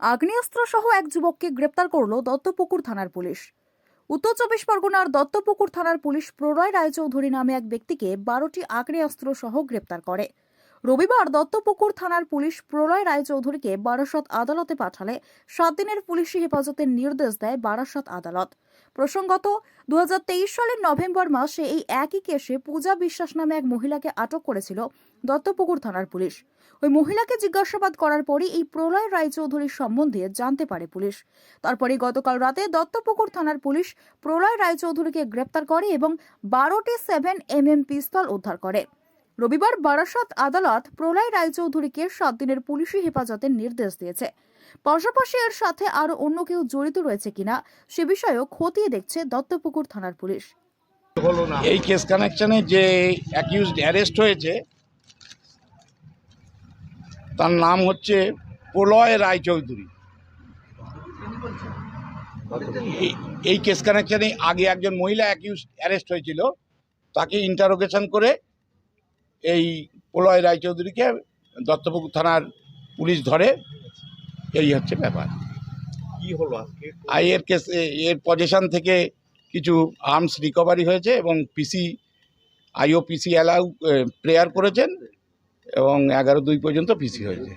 আগ্নেয়াস্ত্র সহ এক যুবককে গ্রেপ্তার করল দত্তপুকুর থানার পুলিশ। উত্তর চব্বিশ পরগনার দত্তপুকুর থানার পুলিশ প্রণয় রায়চৌধুরী নামে এক ব্যক্তিকে বারোটি আগ্নেয়াস্ত্র সহ গ্রেপ্তার করে। রবিবার দত্তপুকুর থানার পুলিশ প্রলয় রায়চৌধুরীকে বারাসত আদালতে পাঠালে সাত দিনের পুলিশি হেফাজতের নির্দেশ দেয় বারাসত আদালত। প্রসঙ্গত দু হাজার তেইশ সালের নভেম্বর মাসে এই একই কেসে পূজা বিশ্বাস নামে এক মহিলাকে আটক করেছিল দত্তপুকুর থানার পুলিশ। ওই মহিলাকে জিজ্ঞাসাবাদ করার পরই এই প্রলয় রায়চৌধুরীর সম্বন্ধে জানতে পারে পুলিশ। তারপরে গতকাল রাতে দত্তপুকুর থানার পুলিশ প্রলয় রায়চৌধুরীকে গ্রেপ্তার করে এবং বারোটি সেভেন এম এম পিস্তল উদ্ধার করে। রবিবার বারাসাত আদালত প্রলয় রায়চৌধুরীকে সাত দিনের পুলিশি হেফাজতের নির্দেশ দিয়েছে। পাশাপাশি এর সাথে আরও অন্য কেউ জড়িত রয়েছে কিনা সে বিষয়েও খতিয়ে দেখছে দত্তপুকুর থানার পুলিশ। এই কেস কানেকশনে যে অ্যাকিউজড অ্যারেস্ট হয়েছে তার নাম হচ্ছে প্রলয় রায়চৌধুরী। এই- এই কেস কানেকশনে আগে একজন মহিলা অ্যাকিউজ অ্যারেস্ট হয়েছিল তাকে ইন্টারোগেশন করে এই প্রলয় রায়চৌধুরীকে দত্তপুকুর থানার পুলিশ ধরে। এই হচ্ছে ব্যাপার। কি হলো আজকে? এর কেস এর পজিশন থেকে কিছু আর্মস রিকভারি হয়েছে এবং পিসি আইও পিসি অ্যালাউ প্রেয়ার করেছেন এবং এগারো দুই পর্যন্ত পিসি হয়েছে।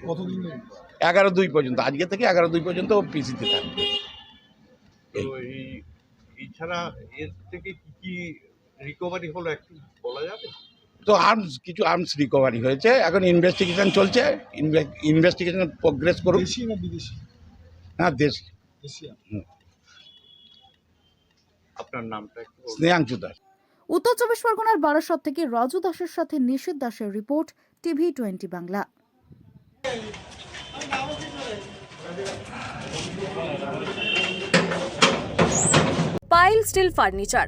এগারো দুই পর্যন্ত আজকে থেকে এগারো দুই পর্যন্ত পিসিতে থাকবে। এছাড়া এর থেকে কি কি রিকভারি হলো একটু বলা যাবে? তো আর্মস কিছু আর্মস রিকভারি হয়েছে। এখন ইনভেস্টিগেশন চলছে। ইনভেস্টিগেশন প্রোগ্রেস করুক। দেশি না বিদেশি? দেশ। আপনার নামটা স্নেহাংশু দাস। উত্তর চব্বিশ পরগনার বারাসত থেকে রাজু দাসের সাথে নিশীত দাসের রিপোর্ট টিভি টোয়েন্টি বাংলা। পাইল স্টিল ফার্নিচার